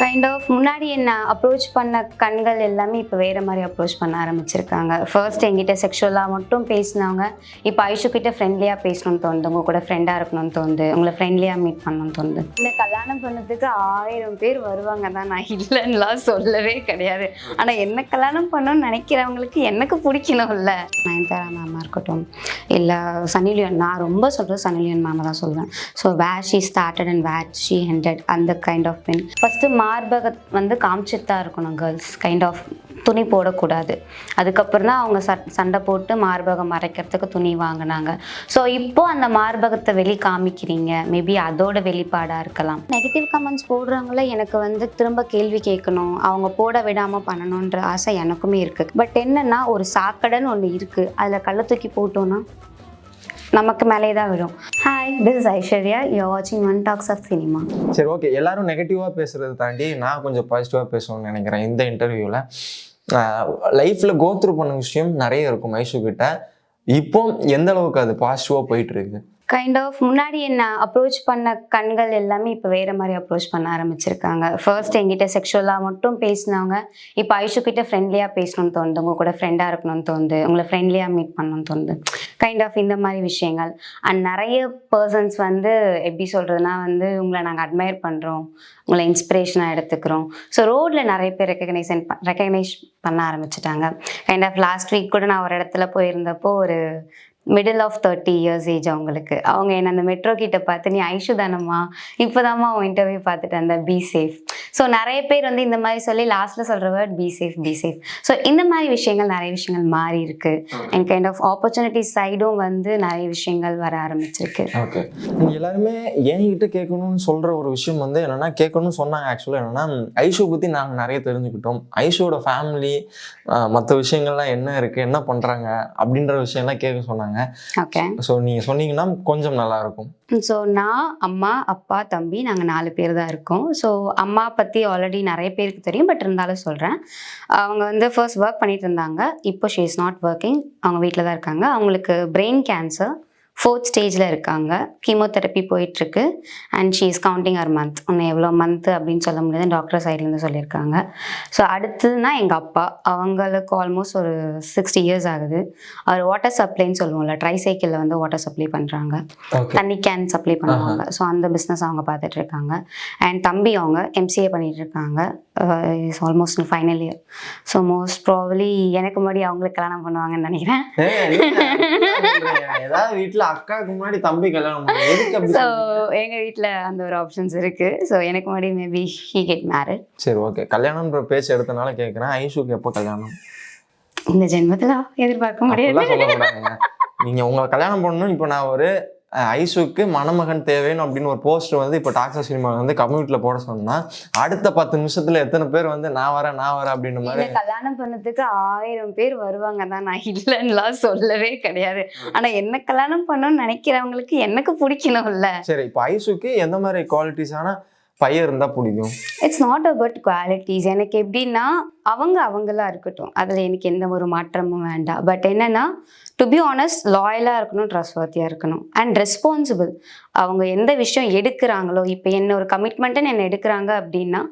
Kind of முன்னாடி என்ன approach பண்ண கண்கள் எல்லாமே இப்போ வேறு மாதிரி அப்ரோச் பண்ண ஆரம்பிச்சிருக்காங்க. ஃபர்ஸ்ட் என்கிட்ட செக்ஷுவலாக மட்டும் பேசினவங்க இப்போ ஐஷு கிட்ட ஃப்ரெண்ட்லியாக பேசணும்னு தோணுது. உங்க கூட ஃப்ரெண்டாக இருக்கணும்னு தோணுது. உங்களை ஃப்ரெண்ட்லியாக மீட் பண்ணணும்னு தோணுது. இல்லை கல்யாணம் பண்ணதுக்கு ஆயிரம் பேர் வருவாங்க தான். நான் இல்லைன்னுலாம் சொல்லவே கிடையாது. ஆனால் என்ன கல்யாணம் பண்ணணும்னு நினைக்கிறவங்களுக்கு எனக்கு பிடிக்கணும்ல. நயன்தாரா மேமாக இருக்கட்டும். இல்லை சனிலியன் நான் ரொம்ப சொல்கிறது சனிலியன் மேமை தான் சொல்லுவேன் so where she started and where she ended அந்த கைண்ட் ஆஃப் பென் ஃபஸ்ட்டு மார்பகத் வந்து காமிச்சிட்டு தான் இருக்கணும் கேர்ள்ஸ் கைண்ட் ஆஃப் துணி போடக்கூடாது. அதுக்கப்புறம் தான் அவங்க ச சண்டை போட்டு மார்பகம் மறைக்கிறதுக்கு துணி வாங்கினாங்க. ஸோ இப்போ அந்த மார்பகத்தை வெளி காமிக்கிறீங்க. மேபி அதோட வெளிப்பாடாக இருக்கலாம். நெகட்டிவ் கமெண்ட்ஸ் போடுறவங்கள எனக்கு வந்து திரும்ப கேள்வி கேட்கணும். அவங்க போட விடாமல் பண்ணணுன்ற ஆசை எனக்குமே இருக்குது பட் என்னென்னா ஒரு சாக்கடைன்னு ஒன்று இருக்குது அதில் கள்ள தூக்கி போட்டோன்னா நமக்கு மேலே தான் விடும் hi this is Aishwarya. You வாட்சிங் ஒன் டாக்ஸ் ஆஃப் சினிமா சரி ஓகே எல்லாரும் நெகட்டிவாக பேசுகிறத தாண்டி நான் கொஞ்சம் பாசிட்டிவாக பேசணும்னு நினைக்கிறேன் இந்த இன்டர்வியூவில் லைஃப்பில் கோத்ரூ பண்ண விஷயம் நிறைய இருக்கும் மைசூ இப்போ எந்த அளவுக்கு அது பாசிட்டிவாக போயிட்டு இருக்கு? கைண்ட் ஆஃப் முன்னாடி என்ன அப்ரோச் பண்ண கண்கள் எல்லாமே இப்போ வேறு மாதிரி அப்ரோச் பண்ண ஆரம்பிச்சிருக்காங்க. ஃபர்ஸ்ட் எங்கிட்ட செக்ஷுவலாக மட்டும் பேசினவங்க இப்போ ஐஷு கிட்ட ஃப்ரெண்ட்லியாக பேசணும்னு தோணுது. உங்க கூட ஃப்ரெண்டாக இருக்கணும்னு தோணுது. உங்களை ஃப்ரெண்ட்லியாக மீட் பண்ணணும்னு தோணுது. கைண்ட் ஆஃப் இந்த மாதிரி விஷயங்கள். அண்ட் நிறைய பர்சன்ஸ் வந்து எப்படி சொல்கிறதுனா வந்து உங்களை நாங்கள் அட்மையர் பண்ணுறோம் உங்களை இன்ஸ்பிரேஷனாக எடுத்துக்கிறோம். ஸோ ரோட்டில் நிறைய பேர் ரெக்கக்னைசன் ரெக்கக்னைஸ் பண்ண ஆரம்பிச்சிட்டாங்க. கைண்ட் ஆஃப் லாஸ்ட் வீக் கூட நான் ஒரு இடத்துல போயிருந்தப்போ ஒரு middle of thirty years age அவங்களுக்கு. அவங்க என்ன அந்த மெட்ரோ கிட்ட பார்த்து நீ ஐஷு தானம்மா? இப்போதாம்மா அவன் இன்டர்வியூ பார்த்துட்டு அந்த பி சேஃப் ஸோ நிறைய பேர் வந்து இந்த மாதிரி சொல்லி லாஸ்ட்டில் சொல்கிற word be safe be safe so இந்த மாதிரி விஷயங்கள் நிறைய விஷயங்கள் மாறி இருக்கு. அண்ட் கைண்ட் ஆஃப் ஆப்பர்ச்சுனிட்டி சைடும் வந்து நிறைய விஷயங்கள் வர ஆரம்பிச்சிருக்கு. ஓகே நீங்கள் எல்லாருமே என்கிட்ட கேட்கணும்னு சொல்கிற ஒரு விஷயம் வந்து என்னென்னா கேட்கணும்னு சொன்னாங்க ஆக்சுவலாக என்னென்னா ஐஷோ பற்றி நாங்கள் நிறைய தெரிஞ்சுக்கிட்டோம். ஐஷோட ஃபேமிலி மற்ற விஷயங்கள்லாம் என்ன இருக்குது என்ன பண்ணுறாங்க அப்படின்ற விஷயம்லாம் கேட்க சொன்னாங்க. ஓகே ஸோ நீங்கள் சொன்னீங்கன்னா கொஞ்சம் நல்லாயிருக்கும். ஸோ நான் அம்மா அப்பா தம்பி நாங்கள் நாலு பேர் தான் இருக்கோம். ஸோ அம்மா பற்றி ஆல்ரெடி நிறைய பேருக்கு தெரியும். பட் இருந்தாலும் சொல்கிறேன் அவங்க வந்து ஃபர்ஸ்ட் ஒர்க் பண்ணிட்டு இருந்தாங்க. இப்போ ஷீ இஸ் நாட் ஒர்க்கிங் அவங்க வீட்டில் தான் இருக்காங்க. அவங்களுக்கு பிரெயின் கேன்சர் ஃபோர்த் ஸ்டேஜில் இருக்காங்க. கீமோதெரப்பி போயிட்டுருக்கு. And she is counting her month ஒன்று எவ்வளோ மந்த்து அப்படின்னு சொல்ல முடியாது. டாக்டர் சைட்லேருந்து சொல்லியிருக்காங்க. ஸோ அடுத்ததுனா எங்கள் அப்பா. அவங்களுக்கு ஆல்மோஸ்ட் ஒரு சிக்ஸ்டி இயர்ஸ் ஆகுது. அவர் வாட்டர் சப்ளைன்னு சொல்லுவோம்ல ட்ரை சைக்கிளில் வந்து வாட்டர் சப்ளை பண்ணுறாங்க தண்ணி கேன் சப்ளை பண்ணுவாங்க. ஸோ அந்த பிஸ்னஸ் அவங்க பார்த்துட்டு இருக்காங்க. அண்ட் தம்பி அவங்க எம்சிஏ பண்ணிட்டு இருக்காங்க. Is almost final year so most probably எனக்கு முன்னாடி அவங்களுக்கு கல்யாணம் பண்ணுவாங்கன்னு நினைக்கிறேன். ஏதாவது வீட்டில் அக்காவுக்கு முன்னாடி தம்பி கல்யாணம் ஸோ? எங்கள் வீட்டில் அந்த ஒரு ஆப்ஷன்ஸ் இருக்குது ஸோ எனக்கு முன்னாடி மேபி ஹீ கெட் மேரிட் சரி ஓகே கல்யாணம்ன்ற பேச்சு எடுத்தனால கேட்குறேன் ஐஷுக்கு எப்போ கல்யாணம்? இந்த ஜென்மத்தில் எதிர்பார்க்க முடியாது. அப்படிலாம் சொல்லக்கூடாதுங்க நீங்க உங்களை கல்யாணம் பண்ணணும் இப்போ நான் ஒரு அஹ், ஐஷுக்கு மணமகன் தேவைன்னு அப்படின்னு ஒரு போஸ்டர் வந்து இப்போ டாக்ஸா சினிமா வந்து கம்யூனிட்டில போட சொன்னா அடுத்த பத்து நிமிஷத்துல எத்தனை பேர் வந்து நான் வரேன் நான் வரேன் அப்படின்ற மாதிரி கல்யாணம் பண்ணதுக்கு ஆயிரம் பேர் வருவாங்க தான் நான் இல்லைன்னுலாம் சொல்லவே கிடையாது. ஆனால் என்ன கல்யாணம் பண்ணணும்னு நினைக்கிறவங்களுக்கு எனக்கு பிடிக்கணும்ல. சரி இப்போ ஐஷுக்கு எந்த மாதிரி குவாலிட்டிஸான பையன் இருந்தால் பிடிக்கும். இட்ஸ் நாட் அபவுட் குவாலிட்டிஸ் எனக்கு எப்படின்னா அவங்க அவங்களா இருக்கட்டும். அதில் எனக்கு எந்த ஒரு மாற்றமும் வேண்டாம். பட் என்னன்னா டு பி ஆனஸ்ட் லாயலாக இருக்கணும் ட்ரஸ்ட்வர்த்தியாக இருக்கணும். அண்ட் ரெஸ்பான்சிபிள் அவங்க எந்த விஷயம் எடுக்கிறாங்களோ இப்போ என்ன ஒரு கமிட்மெண்ட்டுன்னு என்ன எடுக்கிறாங்க அப்படின்னா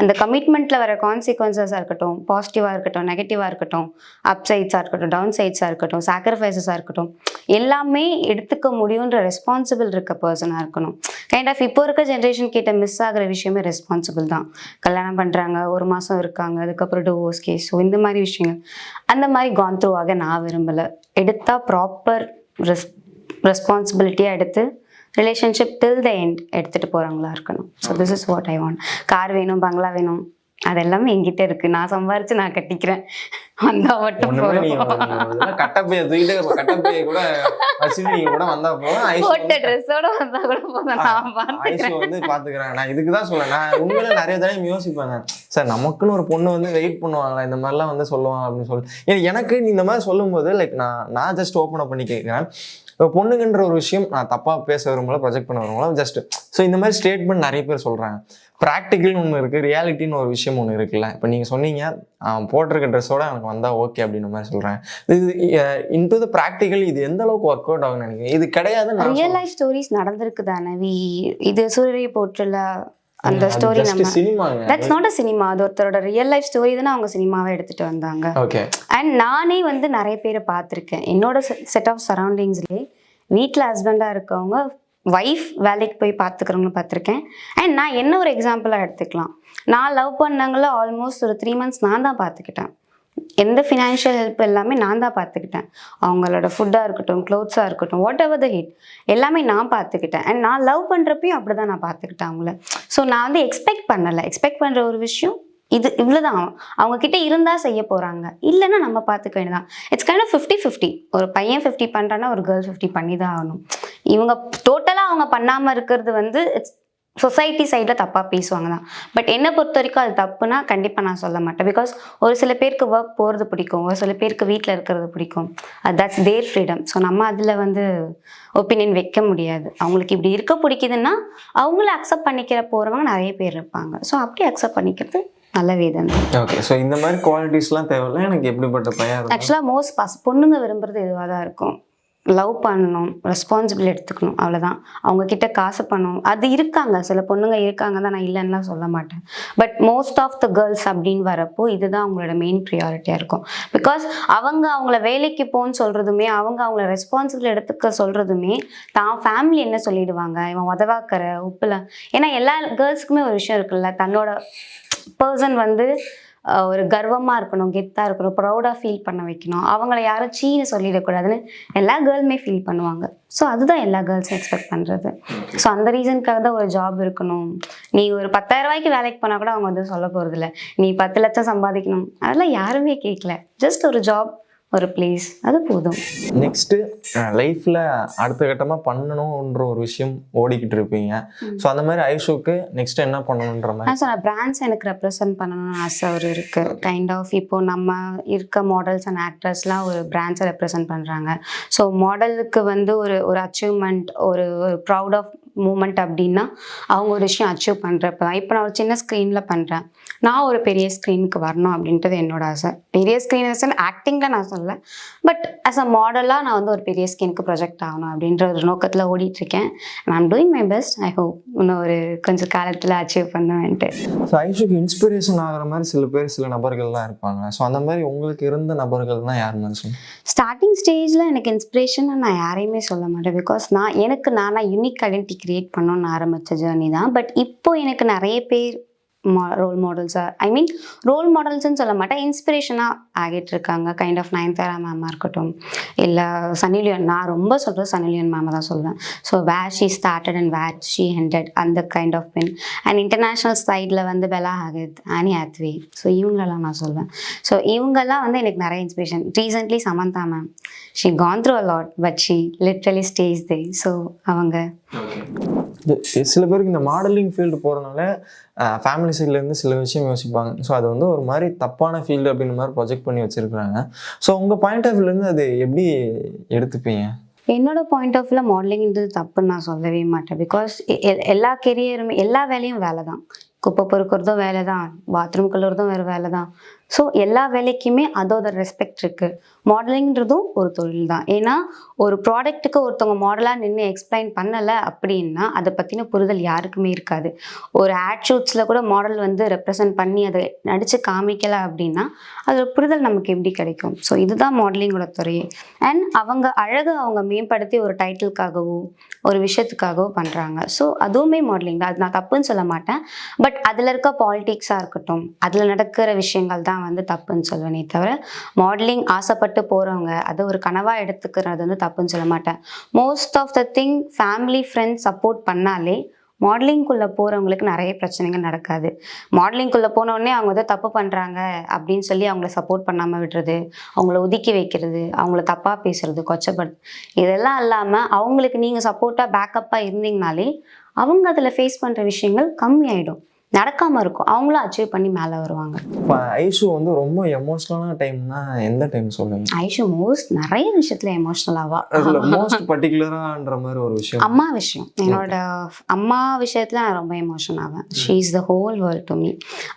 அந்த கமிட்மெண்ட்டில் வர கான்சிக்வன்சஸாக இருக்கட்டும் பாசிட்டிவாக இருக்கட்டும் நெகட்டிவாக இருக்கட்டும் அப் சைட்ஸாக இருக்கட்டும் டவுன் சைட்ஸாக இருக்கட்டும் சாக்ரிஃபைசஸாக இருக்கட்டும் எல்லாமே எடுத்துக்க முடியுன்ற ரெஸ்பான்சிபிள் இருக்க பர்சனாக இருக்கணும். கைண்ட் ஆஃப் இப்போ இருக்க ஜென்ரேஷன் கிட்ட மிஸ் ஆகிற விஷயமே ரெஸ்பான்சிபிள் தான். கல்யாணம் பண்ணுறாங்க ஒரு மாதம் இருக்காங்க அதுக்கப்புறம் டிவோர்ஸ் கேஸ் ஸோ இந்த மாதிரி விஷயங்கள். அந்த மாதிரி கான் த்ரூவாக நான் விரும்பலை. எடுத்தால் ப்ராப்பர் ரெஸ் ரெஸ்பான்சிபிலிட்டியாக எடுத்து ரிலேஷன்ஷிப் டில் த எண்ட் எடுத்துகிட்டு போகிறவங்களா இருக்கணும். So this is what I want car வேணும் பங்களா வேணும் அதெல்லாமே என்கிட்ட இருக்கு. நான் சம்பாரிச்சு நான் கட்டிக்கிறேன். வந்தா மட்டும். கட்டப்பைய தூக்கிட்டு கட்டப்பைய கூட வந்தா போதும். போட்ட வந்து- ட்ரெஸ்ஸோட வந்தா கூட போதும். நான் ஐஷு பார்த்துக்கிறேன் வந்து பாத்துக்கிறேன் நான் இதுக்கு தான் சொல்றேன். நான் உண்மையில நிறைய தடவை யோசிப்பேங்க சார் நமக்குன்னு ஒரு பொண்ணு வந்து வெயிட் பண்ணுவாங்களா? இந்த மாதிரிலாம் வந்து சொல்லுவாங்க அப்படின்னு சொல்லி எனக்கு நீ இந்த மாதிரி சொல்லும்போது லைக் நான் நான் ஜஸ்ட் ஓப்பன் அப் பண்ணி கேட்குறேன் இப்போ பொண்ணுங்கன்ற ஒரு விஷயம் நான் தப்பா பேச விரும்பல ப்ரொஜெக்ட் பண்ண விரும்பல ஜஸ்ட் ஸோ இந்த மாதிரி ஸ்டேட்மெண்ட் நிறைய பேர் சொல்றாங்க. ப்ராக்டிக்கல்னு ஒன்று இருக்கு ரியாலிட்டின்னு ஒரு விஷயம் ஒன்று இருக்குல்ல. இப்போ நீங்க சொன்னீங்க போட்டிருக்க ட்ரெஸ்ஸோட எனக்கு வந்தா ஓகே அப்படின்ற மாதிரி சொல்றேன். இது இன்டு த ப்ராக்டிக்கல் இது எந்த அளவுக்கு ஒர்க் அவுட் ஆகும்னு நினைக்கிறேன் இது கிடையாதுன்னு நான் ரியல் லைஃப் ஸ்டோரிஸ் நடந்திருக்கு தானே வி இது சூரிய போற்றுல அந்த ஸ்டோரி நம்ம தட்ஸ் நாட் அ சினிமா அது ஒருத்தரோட ரியல் லைஃப் ஸ்டோரி தானே அவங்க சினிமாவை எடுத்துட்டு வந்தாங்க. ஓகே அண்ட் நானே வந்து நிறைய பேரை பார்த்துருக்கேன். என்னோட செட் ஆஃப் சரௌண்டிங்ஸ்லேயே வீட்டில் ஹஸ்பண்டாக இருக்கவங்க ஒய்ஃப் வேலைக்கு போய் பார்த்துக்கிறவங்க பார்த்துருக்கேன். அண்ட் நான் என்ன ஒரு எக்ஸாம்பிளாக எடுத்துக்கலாம். நான் லவ் பண்ணவங்கள ஆல்மோஸ்ட் ஒரு த்ரீ மந்த்ஸ் நான் தான் பார்த்துக்கிட்டேன். எந்த ஃபினான்ஷியல் ஹெல்ப் எல்லாமே நான் தான் பார்த்துக்கிட்டேன். அவங்களோட ஃபுட்டாக இருக்கட்டும் க்ளோத்ஸாக இருக்கட்டும் வாட் எவர் த ஹிட் எல்லாமே நான் பார்த்துக்கிட்டேன். அண்ட் நான் லவ் பண்ணுறப்பையும் அப்படி தான் நான் பார்த்துக்கிட்டேன் அவங்கள. ஸோ நான் வந்து எக்ஸ்பெக்ட் பண்ணலை. எக்ஸ்பெக்ட் பண்ணுற ஒரு விஷயம் இது இவ்வளோதான் அவங்க கிட்ட இருந்தால் செய்ய போகிறாங்க இல்லைன்னா நம்ம பார்த்துக்க வேண்டியதான் it's kind of fifty fifty ஒரு பையன் ஃபிஃப்டி பண்ணுறான்னா ஒரு கேர்ள் ஃபிஃப்டி பண்ணி தான் ஆகணும். இவங்க டோட்டலாக அவங்க பண்ணாமல் இருக்கிறது வந்து இட்ஸ் சொசைட்டி சைடில் தப்பாக பேசுவாங்க தான் பட் என்னை பொறுத்த வரைக்கும் அது தப்புனா கண்டிப்பாக நான் சொல்ல மாட்டேன். பிகாஸ் ஒரு சில பேருக்கு ஒர்க் போகிறது பிடிக்கும். ஒரு சில பேருக்கு வீட்டில் இருக்கிறது பிடிக்கும். அது தட்ஸ் தேர் ஃப்ரீடம் ஸோ நம்ம அதில் வந்து ஒப்பீனியன் வைக்க முடியாது. அவங்களுக்கு இப்படி இருக்க பிடிக்குதுன்னா அவங்கள அக்செப்ட் பண்ணிக்கிற போகிறவங்க நிறைய பேர் இருப்பாங்க. ஸோ அப்படி அக்செப்ட் பண்ணிக்கிறது நல்ல வேதம் ஓகே ஸோ இந்த மாதிரி குவாலிட்டிஸ்லாம் தேவையில்ல. எனக்கு எப்படிப்பட்ட பையன் ஆக்சுவலாக மோஸ்ட் பஸ் பொண்ணுங்க விரும்புறது இதுவாக தான் இருக்கும். லவ் பண்ணணும் ரெஸ்பான்சிபிள் எடுத்துக்கணும் அவ்வளோதான் அவங்கக்கிட்ட காசு பண்ணணும். அது இருக்காங்க. சில பொண்ணுங்க இருக்காங்க. தான் நான் இல்லைன்னுலாம் சொல்ல மாட்டேன். But most of the girls அப்படின்னு வரப்போ இதுதான் அவங்களோட மெயின் ப்ரியாரிட்டியாக இருக்கும். பிகாஸ் அவங்க அவங்கள வேலைக்கு போன்னு சொல்கிறதுமே அவங்க அவங்கள ரெஸ்பான்சிபிள் எடுத்துக்க சொல்கிறதுமே தான் ஃபேமிலி என்ன சொல்லிடுவாங்க? இவன் உதவாக்கிற உப்புல. ஏன்னா எல்லா கேர்ள்ஸுக்குமே ஒரு விஷயம் இருக்குல்ல. தன்னோட பர்சன் வந்து ஒரு கர்வமாக இருக்கணும் கெத்தாக இருக்கணும் ப்ரௌடாக ஃபீல் பண்ண வைக்கணும். அவங்கள யாரும் சீன்னு சொல்லிடக்கூடாதுன்னு எல்லா கேர்ளுமே ஃபீல் பண்ணுவாங்க. ஸோ அதுதான் எல்லா கேர்ள்ஸும் எக்ஸ்பெக்ட் பண்ணுறது ஸோ அந்த ரீசனுக்காக தான் ஒரு ஜாப் இருக்கணும். நீ ஒரு பத்தாயிரம் ரூபாய்க்கு வேலைக்கு போனால் கூட அவங்க வந்து சொல்ல போகிறதில்ல நீ பத்து லட்சம் சம்பாதிக்கணும். அதெல்லாம் யாருமே கேட்கல ஜஸ்ட் ஒரு ஜாப் ஒரு பிளேஸ் அது போதும். நெக்ஸ்ட்டு லைஃப்பில் அடுத்த கட்டமாக பண்ணணுன்ற ஒரு விஷயம் ஓடிக்கிட்டு இருப்பீங்க. ஸோ அந்த மாதிரி ஐஷுக்கு நெக்ஸ்ட் என்ன பண்ணணுன்ற மாதிரி? நான் சொன்ன பிராண்ட்ஸ் எனக்கு ரெப்ரசென்ட் பண்ணணும்னு ஆசை ஒரு இருக்குது கைண்ட் ஆஃப் இப்போ நம்ம இருக்க மாடல்ஸ் அண்ட் ஆக்டர்ஸ்லாம் ஒரு பிராண்ட்ஸை ரெப்ரசென்ட் பண்ணுறாங்க ஸோ மாடலுக்கு வந்து ஒரு ஒரு அச்சீவ்மெண்ட் ஒரு ஒரு ப்ரௌட் ஆஃப் மூமெண்ட் அப்படின்னா அவங்க ஒரு விஷயம் அச்சீவ் பண்ணுறப்ப தான். இப்போ நான் ஒரு சின்ன ஸ்க்ரீனில் பண்ணுறேன் நான் ஒரு பெரிய ஸ்க்ரீனுக்கு வரணும் அப்படின்றது என்னோட ஆசை. பெரிய ஸ்க்ரீன் ஆக்டிங்கில் நான் சொல்ல பட் ஆஸ் அ மாடலாக நான் வந்து ஒரு பெரிய ஸ்க்ரீனுக்கு ப்ரொஜெக்ட் ஆகணும் அப்படின்ற ஒரு நோக்கத்தில் ஓடிட்டுருக்கேன். I'm doing my best I hope இன்னும் ஒரு கொஞ்சம் காலத்தில் அச்சீவ் பண்ணுவேன்ட்டு. ஸோ ஐஷுக்கு இன்ஸ்பிரேஷன் ஆகிற மாதிரி சில பேர் சில நபர்கள்லாம் இருப்பாங்க. ஸோ அந்த மாதிரி உங்களுக்கு இருந்த நபர்கள்லாம் யார் மாதிரி ஸ்டார்டிங் ஸ்டேஜில் எனக்கு இன்ஸ்பிரேஷன் நான் யாரையுமே சொல்ல மாட்டேன். பிகாஸ் நான் எனக்கு நானாக யூனிக் ஐடென்டி கிரியேட் பண்ணணும்னு ஆரம்பித்த ஜேர்னி தான். பட் இப்போ எனக்கு நிறைய பேர் ரோல் மாடல்ஸாக ஐ மீன் ரோல் மாடல்ஸ்ன்னு சொல்ல மாட்டேன். இன்ஸ்பிரேஷனாக ஆகிட்டு இருக்காங்க கைண்ட் ஆஃப் நயன்தாரா மேமாக இருக்கட்டும். இல்லை சனிலியன் நான் ரொம்ப சொல்கிறது சனிலியன் மேம் தான் சொல்லுவேன் so where she started and where she ended அந்த கைண்ட் ஆஃப் பின் அண்ட் இன்டர்நேஷ்னல் சைடில் வந்து பெலா ஆகித் ஆனி ஆத்வே ஸோ இவங்களெல்லாம் நான் சொல்வேன். ஸோ இவங்கெல்லாம் வந்து எனக்கு நிறைய inspiration recently Samantha ma'am she gone through a lot but she literally stays they so அவங்க இது சில பேருக்கு இந்த மாடலிங் ஃபீல்டு போகிறனால ஃபேமிலி சைட்லேருந்து சில விஷயம் யோசிப்பாங்க. ஸோ அது வந்து ஒரு மாதிரி தப்பான ஃபீல்டு அப்படின்ற மாதிரி ப்ரொஜெக்ட் பண்ணி வச்சுருக்குறாங்க. ஸோ உங்கள் பாயிண்ட் ஆஃப் வியூலேருந்து அது எப்படி எடுத்துப்பீங்க? என்னோட பாயிண்ட் ஆஃப் வியூவில் மாடலிங்ன்றது தப்புன்னு நான் சொல்லவே மாட்டேன். பிகாஸ் எல்லா கெரியருமே எல்லா வேலையும் வேலை தான் குப்பை பொறுக்கிறதும் வேலை தான் பாத்ரூம் கழுவுறதும் வேறு வேலை தான் ஸோ எல்லா வேலைக்குமே அதோட ரெஸ்பெக்ட் இருக்குது மாடலிங்கிறதும் ஒரு தொழில் தான் ஏன்னா ஒரு ப்ராடக்ட்டுக்கு ஒருத்தவங்க மாடலாக நின்று எக்ஸ்பிளைன் பண்ணலை அப்படின்னா அதை பற்றின புரிதல் யாருக்குமே இருக்காது. ஒரு ஆட் ஷூட்ஸில் கூட மாடல் வந்து ரெப்ரசன்ட் பண்ணி அதை நடித்து காமிக்கலை அப்படின்னா அதோட புரிதல் நமக்கு எப்படி கிடைக்கும்? ஸோ இதுதான் மாடலிங்கோட துறையே. அண்ட் அவங்க அழகை அவங்க மேம்படுத்தி ஒரு டைட்டிலுக்காகவோ ஒரு விஷயத்துக்காகவோ பண்ணுறாங்க ஸோ அதுவுமே மாடலிங் தான். அது நான் தப்புன்னு சொல்ல மாட்டேன். பட் அதில் இருக்க பாலிட்டிக்ஸாக இருக்கட்டும் அதில் நடக்கிற விஷயங்கள் தான் வந்து தப்புன்னு சொல்லுவேனே தவிர மாடலிங் ஆசைப்பட்டு போகிறவங்க அதை ஒரு கனவாக எடுத்துக்கிறது வந்து தப்புன்னு சொல்ல மாட்டேன். Most of the thing family friends support பண்ணாலே மாடலிங்குள்ளே போகிறவங்களுக்கு நிறைய பிரச்சனைகள் நடக்காது. மாடலிங்குள்ளே போனோடனே அவங்க வந்து தப்பு பண்ணுறாங்க அப்படின்னு சொல்லி அவங்கள சப்போர்ட் பண்ணாமல் விடுறது அவங்கள ஒதுக்கி வைக்கிறது அவங்கள தப்பாக பேசுறது கொச்சப்படுது இதெல்லாம் இல்லாமல் அவங்களுக்கு நீங்கள் சப்போர்ட்டாக பேக்கப்பாக இருந்தீங்கனாலே அவங்க அதில் ஃபேஸ் பண்ணுற விஷயங்கள் கம்மியாயிடும். நடக்காமல் இருக்கும். அவங்களும் அச்சீவ் பண்ணி மேலே வருவாங்க. இப்போ ஐஷு வந்து ரொம்ப எமோஷ்னலான டைம்னா எந்த டைம் சொல்லுங்க? ஐஷு மோஸ்ட் நிறைய விஷயத்தில் எமோஷ்னலாவா மோஸ்ட் பர்டிகுலரான்ற மாதிரி ஒரு விஷயம். அம்மா விஷயம். என்னோட அம்மா விஷயத்துல நான் ரொம்ப எமோஷன் ஆவேன். She is the whole world to me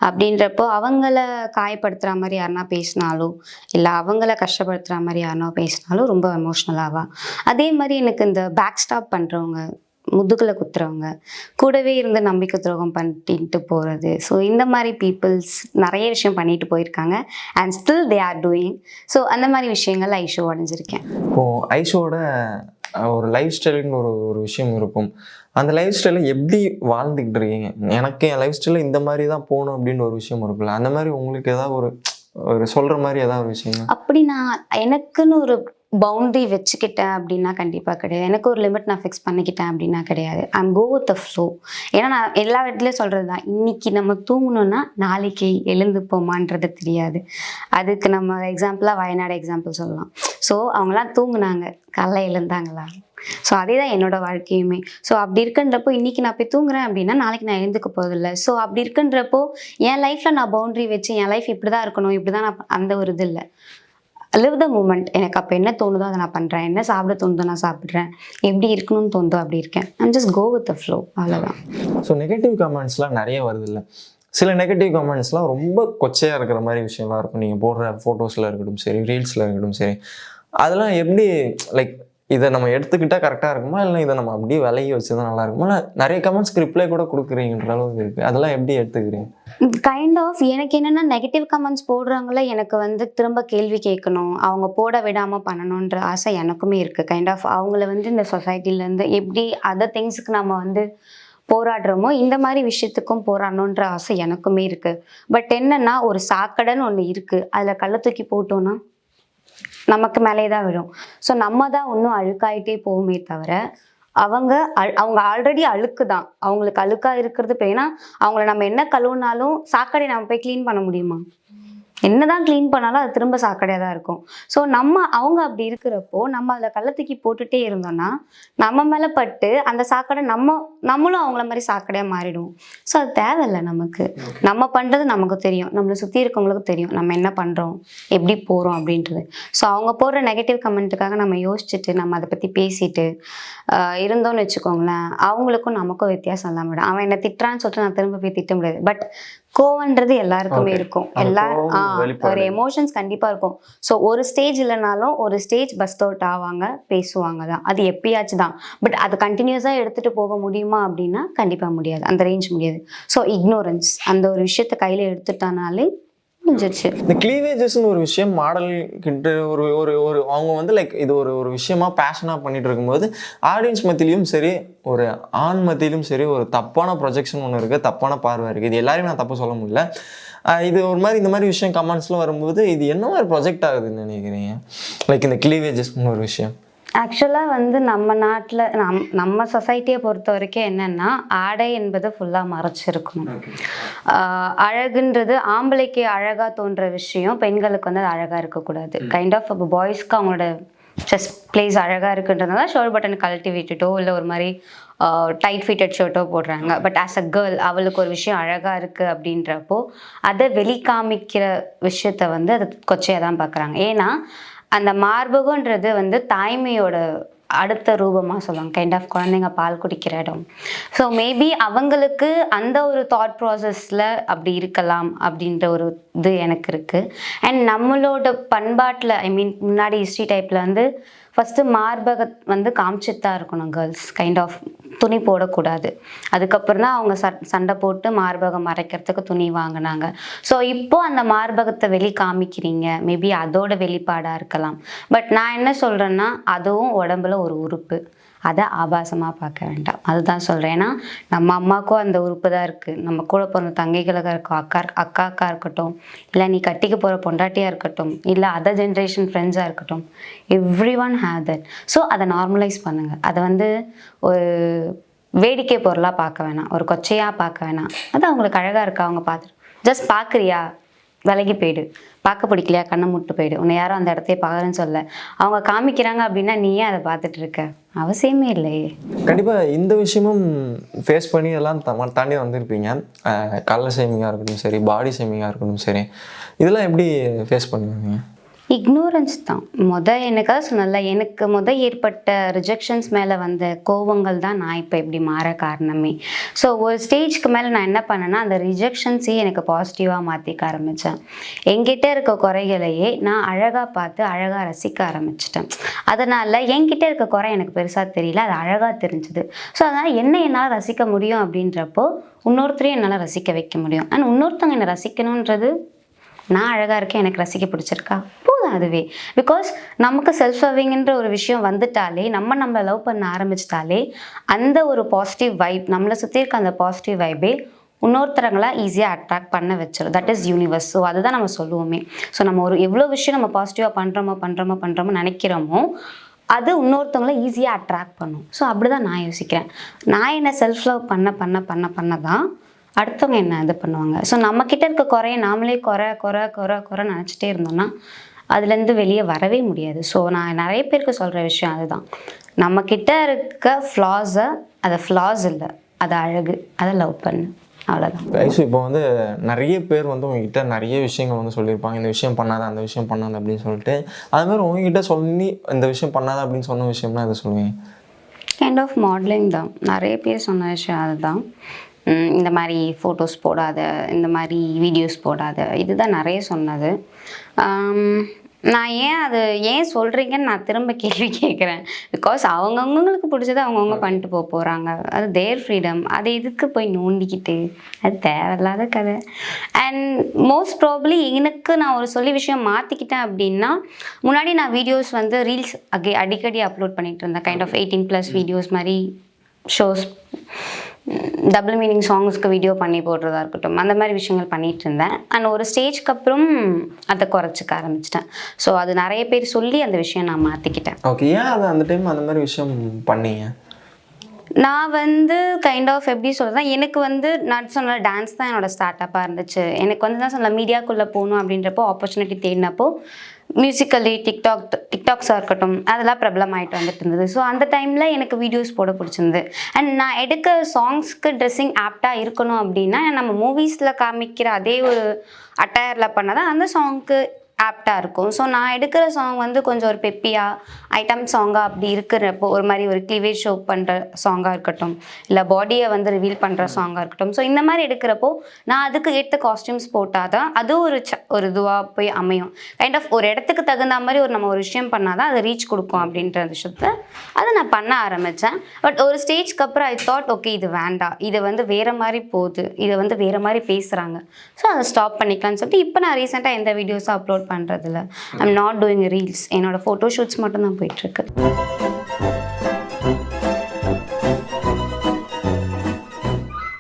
அப்படின்றப்போ அவங்கள காயப்படுத்துகிற மாதிரி யாருனா பேசினாலோ இல்லை அவங்கள கஷ்டப்படுத்துகிற மாதிரி யாருனா பேசினாலும் ரொம்ப எமோஷ்னல் ஆவா. அதே மாதிரி எனக்கு இந்த பேக் ஸ்டாப் பண்ணுறவங்க முதுகில் குத்துறவங்க. கூடவே இருந்து நம்பிக்கை துரோகம் பண்ணிட்டு போகிறது ஸோ இந்த மாதிரி பீப்புள்ஸ் நிறைய விஷயம் பண்ணிட்டு போயிருக்காங்க. And still they are doing so அந்த மாதிரி விஷயங்கள் ஐஷோ அடைஞ்சிருக்கேன் இப்போ ஐஷோட ஒரு லைஃப் ஸ்டைல்னு ஒரு ஒரு விஷயம் இருக்கும். அந்த லைஃப் ஸ்டைலை எப்படி வாழ்ந்துக்கிட்டு இருக்கீங்க? எனக்கு என் லைஃப் ஸ்டைலில் இந்த மாதிரி தான் போகணும் அப்படின்னு ஒரு விஷயம் இருக்குல்ல. அந்த மாதிரி உங்களுக்கு ஏதாவது ஒரு ஒரு சொல்கிற மாதிரி ஏதாவது ஒரு விஷயம்? அப்படி நான் எனக்குன்னு ஒரு பவுண்டரி வச்சுக்கிட்டேன் அப்படின்னா கண்டிப்பாக கிடையாது. எனக்கு ஒரு லிமிட் நான் ஃபிக்ஸ் பண்ணிக்கிட்டேன் அப்படின்னா கிடையாது. I'm go with the flow ஏன்னா நான் எல்லா இடத்துலையும் சொல்கிறது தான் இன்னைக்கு நம்ம தூங்கணும்னா நாளைக்கு எழுந்துப்போமான்றது தெரியாது. அதுக்கு நம்ம எக்ஸாம்பிளாக வயநாடு எக்ஸாம்பிள் சொல்லலாம். ஸோ அவங்களாம் தூங்குனாங்க. காலைல எழுந்தாங்களா? ஸோ அதே தான் என்னோட வாழ்க்கையுமே. ஸோ அப்படி இருக்குன்றப்போ இன்னைக்கு நான் போய் தூங்குறேன் அப்படின்னா நாளைக்கு நான் எழுந்துக்க போதில்லை ஸோ அப்படி இருக்குன்றப்போ என் லைஃப்பில் நான் பவுண்டரி வச்சு என் லைஃப் இப்படி தான் இருக்கணும். இப்படி தான் நான் அந்த ஒரு இது இல்லை. லிவ் த மூமெண்ட் எனக்கு அப்போ என்ன தோணுதோ அதை நான் பண்ணுறேன் என்ன சாப்பிட தோணுதோ நான் சாப்பிட்றேன். எப்படி இருக்கணும்னு தோணுதோ அப்படி இருக்கேன். I'm just go with the flow அவ்வளோதான் ஸோ நெகட்டிவ் கமெண்ட்ஸ்லாம் நிறைய வருது இல்லை சில நெகட்டிவ் கமெண்ட்ஸ்லாம் ரொம்ப கொச்சையாக இருக்கிற மாதிரி விஷயம்லாம் இருக்கும். நீங்கள் போடுற ஃபோட்டோஸில் இருக்கட்டும் சரி ரீல்ஸில் இருக்கட்டும் சரி. அதெல்லாம் எப்படி லைக் இதை நம்ம எடுத்துக்கிட்டால் கரெக்டாக இருக்குமா? இல்லை இதை நம்ம அப்படியே விலகி வச்சது நல்லா இருக்குமா? இல்லை நிறைய கமெண்ட்ஸ்க்கு ரிப்ளை கூட கொடுக்குறீங்கன்ற அளவுக்கு இருக்குது அதெல்லாம் எப்படி எடுத்துக்கிறீங்க? கைண்ட் ஆஃப் எனக்கு என்னென்னா நெகட்டிவ் கமெண்ட்ஸ் போடுறாங்கள எனக்கு வந்து திரும்ப கேள்வி கேட்கணும். அவங்க போட விடாமல் பண்ணணுன்ற ஆசை எனக்குமே இருக்குது கைண்ட் ஆஃப் அவங்கள வந்து இந்த சொசைட்டிலேருந்து எப்படி அதர் திங்ஸுக்கு நம்ம வந்து போராடுறோமோ இந்த மாதிரி விஷயத்துக்கும் போராடணுன்ற ஆசை எனக்குமே இருக்குது பட் என்னென்னா ஒரு சாக்கடைன்னு ஒன்று இருக்குது அதில் கள்ள தூக்கி போட்டோன்னா நமக்கு மேலே தான் விழும். ஸோ நம்ம தான் இன்னும் அழுக்காயிட்டே போகுமே தவிர அவங்க அவங்க ஆல்ரெடி அழுக்கு தான். அவங்களுக்கு அழுக்கா இருக்கிறது பேனா அவங்கள நம்ம என்ன கழுவுனாலும் சாக்கடை நம்ம போய் க்ளீன் பண்ண முடியுமா? என்னதான் க்ளீன் பண்ணாலும் அது திரும்ப சாக்கடையாக தான் இருக்கும். ஸோ நம்ம அவங்க அப்படி இருக்கிறப்போ நம்ம அதில் கள்ளத்தூக்கி போட்டுட்டே இருந்தோம்னா நம்ம மேலே பட்டு அந்த சாக்கடை நம்ம நம்மளும் அவங்கள மாதிரி சாக்கடையாக மாறிடுவோம். ஸோ அது தேவையில்லை நமக்கு. நம்ம பண்ணுறது நமக்கு தெரியும். நம்மளை சுற்றி இருக்கவங்களுக்கு தெரியும். நம்ம என்ன பண்ணுறோம் எப்படி போகிறோம் அப்படின்றது. ஸோ அவங்க போடுற நெகட்டிவ் கமெண்ட்டுக்காக நம்ம யோசிச்சுட்டு நம்ம அதை பற்றி பேசிட்டு இருந்தோம்னு வச்சுக்கோங்களேன் அவங்களுக்கும் நமக்கும் வித்தியாசம் இல்லாம விடும் அவன் என்ன திட்டுறான்னு சொல்லிட்டு நான் திரும்ப போய் திட்ட முடியாது. பட் கோவன்றது எல்லாருக்குமே. இருக்கும். எல்லா. ஒரு எமோஷன்ஸ் கண்டிப்பாக இருக்கும். ஸோ ஒரு ஸ்டேஜ் இல்லைனாலும் ஒரு ஸ்டேஜ் பஸ் அவுட் ஆவாங்க பேசுவாங்க தான். அது எப்பயாச்சும் தான். பட் அது கண்டினியூஸாக எடுத்துகிட்டு போக முடியுமா அப்படின்னா கண்டிப்பாக முடியாது. அந்த ரேஞ்ச் முடியாது. ஸோ இக்னோரன்ஸ் அந்த ஒரு விஷயத்தை கையில் எடுத்துட்டானாலே முடிஞ்சிருச்சு. இந்த கிளீவேஜஸ்னு ஒரு விஷயம் மாடல் கிட்ட ஒரு ஒரு ஒரு அவங்க வந்து லைக் இது ஒரு ஒரு விஷயமா பேஷனாக பண்ணிட்டு இருக்கும்போது ஆடியன்ஸ் மத்தியிலையும் சரி ஒரு ஆண் மத்தியிலும் சரி ஒரு தப்பான ப்ரொஜெக்ஷன் ஒன்று இருக்குது தப்பான பார்வை இருக்குது இது எல்லாரையும் நான் தப்பு சொல்ல முடியல. இது ஒரு மாதிரி இந்த மாதிரி விஷயம் கமெண்ட்ஸ்லாம் வரும்போது இது என்ன மாதிரி ப்ரொஜெக்ட் ஆகுதுன்னு நினைக்கிறீங்க? லைக் இந்த கிளீவேஜஸ்னு ஒரு விஷயம். ஆக்சுவலாக வந்து நம்ம நாட்டில் நம் நம்ம சொசைட்டியை பொறுத்த வரைக்கும் என்னென்னா ஆடை என்பது ஃபுல்லாக மறைச்சிருக்கணும். ஆஹ் அழகுன்றது ஆம்பளைக்கு அழகாக தோன்ற விஷயம் பெண்களுக்கு வந்து அது அழகாக இருக்கக்கூடாது. கைண்ட் ஆஃப் பாய்ஸ்க்கு அவங்களோட செஸ்ட் பிளேஸ் அழகாக இருக்குன்றதுனால ஷோல்ட் பட்டன் கழட்டி விட்டுட்டோ இல்லை ஒரு மாதிரி டைட் ஃபிட்டட் ஷர்ட்டோ போடுறாங்க. பட் ஆஸ் அ கேர்ள் அவளுக்கு ஒரு விஷயம் அழகாக இருக்குது அப்படின்றப்போ அதை வெளிக்காமிக்கிற விஷயத்த வந்து அது கொச்சையாக தான் பார்க்குறாங்க ஏன்னா அந்த மார்பகன்றது வந்து தாய்மையோட அடுத்த ரூபமாக சொல்லுவாங்க. கைண்ட் ஆஃப் குழந்தைங்க பால் குடிக்கிற இடம். ஸோ மேபி அவங்களுக்கு அந்த ஒரு தாட் ப்ராசஸில் அப்படி இருக்கலாம் அப்படின்ற ஒரு இது எனக்கு இருக்குது அண்ட் நம்மளோட பண்பாட்டில் ஐ மீன் முன்னாடி ஹிஸ்ட்ரி டைப்பில் வந்து ஃபஸ்ட்டு மார்பக வந்து காமிச்சிட்டு தான் இருக்கணும் கேர்ள்ஸ் கைண்ட் ஆஃப் துணி போடக்கூடாது. அதுக்கப்புறம் தான் அவங்க ச சண்டை போட்டு மார்பகம் மறைக்கிறதுக்கு துணி வாங்கினாங்க. ஸோ இப்போ அந்த மார்பகத்தை வெளி காமிக்கிறீங்க. மேபி அதோட வெளிப்பாடாக இருக்கலாம். பட் நான் என்ன சொல்கிறேன்னா அதுவும் உடம்புல ஒரு உறுப்பு. அதை ஆபாசமாக பார்க்க வேண்டாம். அதுதான் சொல்கிறேன் ஏன்னா நம்ம அம்மாவுக்கும் அந்த உறுப்பு தான் இருக்குது நம்ம கூட பிறந்த தங்கைகளுக்காக இருக்கும் அக்கா அக்காக்கா இருக்கட்டும் இல்லை நீ கட்டிக்க போகிற பொண்டாட்டியாக இருக்கட்டும் இல்லை அதர் ஜென்ரேஷன் ஃப்ரெண்ட்ஸாக இருக்கட்டும் every one have that so அதை நார்மலைஸ் பண்ணுங்கள் அதை வந்து ஒரு வேடிக்கை பொருளாக பார்க்க வேணாம். ஒரு கொச்சையாக பார்க்க வேணாம். அது அவங்களுக்கு அழகாக இருக்கா? அவங்க பார்த்து ஜஸ்ட் பார்க்குறியா? விலகி போயிடு. பார்க்க பிடிக்கலையா? கண்ணை முட்டு போயிடு. உன்னை யாரும் அந்த இடத்தையே பார்க்குறேன்னு சொல்ல. அவங்க காமிக்கிறாங்க அப்படின்னா நீயே அதை பார்த்துட்டு இருக்க. அவசியமே இல்லையே. கண்டிப்பாக இந்த விஷயமும் ஃபேஸ் பண்ணி எல்லாம் தாண்டி வந்திருப்பீங்க. கலர் ஷேமிங்காக இருக்கட்டும் சரி பாடி ஷேமிங்காக இருக்கட்டும் சரி. இதெல்லாம் எப்படி ஃபேஸ் பண்ணுவீங்க? இக்னோரன்ஸ் தான். முத எனக்காக சொன்னல எனக்கு மொதல் ஏற்பட்ட ரிஜெக்ஷன்ஸ் மேலே வந்த கோவங்கள் தான் நான் இப்போ இப்படி மாற காரணமே. ஸோ ஒரு ஸ்டேஜ்க்கு மேலே நான் என்ன பண்ணேன்னா அந்த ரிஜெக்ஷன்ஸே எனக்கு பாசிட்டிவாக மாற்றிக்க ஆரம்பித்தேன் என்கிட்ட இருக்க குறைகளையே நான் அழகாக பார்த்து அழகாக ரசிக்க ஆரம்பிச்சிட்டேன். அதனால் என்கிட்ட இருக்க குறை எனக்கு பெருசாக தெரியல அது அழகாக தெரிஞ்சுது. ஸோ அதனால் என்ன என்னால் ரசிக்க முடியும் அப்படின்றப்போ இன்னொருத்தரையும் என்னால் ரசிக்க வைக்க முடியும். அண்ட் இன்னொருத்தவங்க என்னை ரசிக்கணுன்றது நான் அழகாக இருக்கேன் எனக்கு ரசிக்க பிடிச்சிருக்கா? போதும் அதுவே. பிகாஸ் நமக்கு செல்ஃப் லவ்விங்கிற ஒரு விஷயம் வந்துட்டாலே நம்ம நம்மளை லவ் பண்ண ஆரம்பிச்சிட்டாலே அந்த ஒரு பாசிட்டிவ் வைப் நம்மளை சுற்றி இருக்க அந்த பாசிட்டிவ் வைப்பே இன்னொருத்தரங்களா ஈஸியாக அட்ராக்ட் பண்ண வச்சிடும் தட் இஸ் யூனிவர்ஸ் ஸோ அதுதான் நம்ம சொல்லுவோமே. ஸோ நம்ம ஒரு எவ்வளோ விஷயம் நம்ம பாசிட்டிவாக பண்ணுறோமோ பண்ணுறோமோ பண்ணுறோமோ நினைக்கிறோமோ அது இன்னொருத்தவங்கள ஈஸியாக அட்ராக்ட் பண்ணும். ஸோ அப்படி தான் நான் யோசிக்கிறேன். நான் என்ன செல்ஃப் லவ் பண்ண பண்ண பண்ண பண்ண தான் அடுத்தவங்க என்ன இது பண்ணுவாங்க? ஸோ நம்மக்கிட்ட இருக்க குறைய நாமளே குறை குறை குறை குறை நினச்சிட்டே இருந்தோம்னா அதுலேருந்து வெளியே வரவே முடியாது. ஸோ நான் நிறைய பேருக்கு சொல்கிற விஷயம் அதுதான். நம்மக்கிட்ட இருக்க ஃப்ளாஸை அதை ஃப்ளாஸ் இல்லை. அது அழகு. அதை லவ் பண்ணு. அவ்வளோதான் ஐசு இப்போ வந்து நிறைய பேர் வந்து உங்ககிட்ட நிறைய விஷயங்கள் வந்து சொல்லியிருப்பாங்க. இந்த விஷயம் பண்ணாத அந்த விஷயம் பண்ணாத அப்படின்னு சொல்லிட்டு. அது மாதிரி உங்ககிட்ட சொல்லி இந்த விஷயம் பண்ணாத அப்படின்னு சொன்ன விஷயம்னா இதை சொல்லுவீங்க? கைண்ட் ஆஃப் மாடலிங் தான். நிறைய பேர் சொன்ன விஷயம் அதுதான். இந்த மாதிரி ஃபோட்டோஸ் போடாத இந்த மாதிரி வீடியோஸ் போடாத. இதுதான் நிறைய சொன்னது. நான் ஏன் அது ஏன் சொல்கிறீங்கன்னு நான் திரும்ப கேள்வி கேட்குறேன். பிகாஸ் அவங்கவுங்களுக்கு பிடிச்சதை அவங்கவுங்க பண்ணிட்டு போக போகிறாங்க அது தேர் ஃப்ரீடம் அதை எதுக்கு போய் நோண்டிக்கிட்டு? அது தேவையில்லாத கதை. அண்ட் மோஸ்ட் ப்ராப்ளி எனக்கு நான் ஒரு சொல்லி விஷயம் மாற்றிக்கிட்டேன் அப்படின்னா முன்னாடி நான் வீடியோஸ் வந்து ரீல்ஸ் அகே அடிக்கடி அப்லோட் பண்ணிட்டு இருந்தேன். Kind of eighteen plus videos மாதிரி ஷோஸ் டபுள் மீனிங் சாங்ஸ்க்கு வீடியோ பண்ணி போடுறதா இருக்கட்டும் அந்த மாதிரி விஷயங்கள் பண்ணிட்டு இருந்தேன். அண்ட் ஒரு ஸ்டேஜ்க்கு அப்புறம் அதை குறைச்சிக்க ஆரம்பிச்சிட்டேன். ஸோ அது நிறைய பேர் சொல்லி அந்த விஷயம் நான் மாற்றிக்கிட்டேன் ஓகே ஏன் அது அந்த டைம் அந்த மாதிரி விஷயம் பண்ணீங்க? நான் வந்து கைண்ட் ஆஃப் எப்படி சொல்கிறேன் எனக்கு வந்து நான் சொன்ன டான்ஸ் தான் என்னோட ஸ்டார்ட் அப்பாக இருந்துச்சு. எனக்கு வந்து தான் சொல்ல மீடியாக்குள்ளே போகணும் அப்படின்றப்போ ஆப்பர்ச்சுனிட்டி தேடினப்போ மியூசிக்கலி டிக்டாக் டிக்டாக்ஸாக இருக்கட்டும் அதெல்லாம் பிரபலம் ஆகிட்டு வந்துட்டு இருந்தது. ஸோ அந்த டைமில் எனக்கு வீடியோஸ் போட பிடிச்சிருந்தது. அண்ட் நான் எடுக்க சாங்ஸ்க்கு ட்ரெஸ்ஸிங் ஆப்டாக இருக்கணும் அப்படின்னா நம்ம மூவிஸில் காமிக்கிற அதே ஒரு அட்டையரில் பண்ணால் தான் அந்த சாங்க்கு ஆப்டாக இருக்கும். ஸோ நான் எடுக்கிற சாங் வந்து கொஞ்சம் ஒரு பெப்பியாக ஐட்டம் சாங்காக அப்படி இருக்கிறப்போ ஒரு மாதிரி ஒரு கிளிவேஜ் ஷோ பண்ணுற சாங்காக இருக்கட்டும். இல்லை பாடியை வந்து ரிவீல் பண்ணுற சாங்காக இருக்கட்டும். ஸோ இந்த மாதிரி எடுக்கிறப்போ நான் அதுக்கு ஏற்ற காஸ்டியூம்ஸ் போட்டால் தான் அது ஒரு ச ஒரு இதுவாக போய் அமையும். கைண்ட் ஆஃப் ஒரு இடத்துக்கு தகுந்த மாதிரி ஒரு நம்ம ஒரு விஷயம் பண்ணால் தான் அது ரீச் கொடுக்கும் அப்படின்ற விஷயத்த அதை நான் பண்ண ஆரம்பித்தேன் பட் ஒரு ஸ்டேஜ்க்கு அப்புறம் ஐ தாட் ஓகே இது வேண்டாம். இது வந்து வேறு மாதிரி போகுது. இதை வந்து வேறு மாதிரி பேசுகிறாங்க ஸோ அதை ஸ்டாப் பண்ணிக்கலாம்னு சொல்லிட்டு இப்போ நான் ரீசெண்டாக எந்த வீடியோஸும் அப்லோட் பண்ணுறதில்ல ஐம் நாட் டூயிங் ரீல்ஸ் என்னோட ஃபோட்டோ ஷூட்ஸ் மட்டும் தான் போயிட்டுருக்கு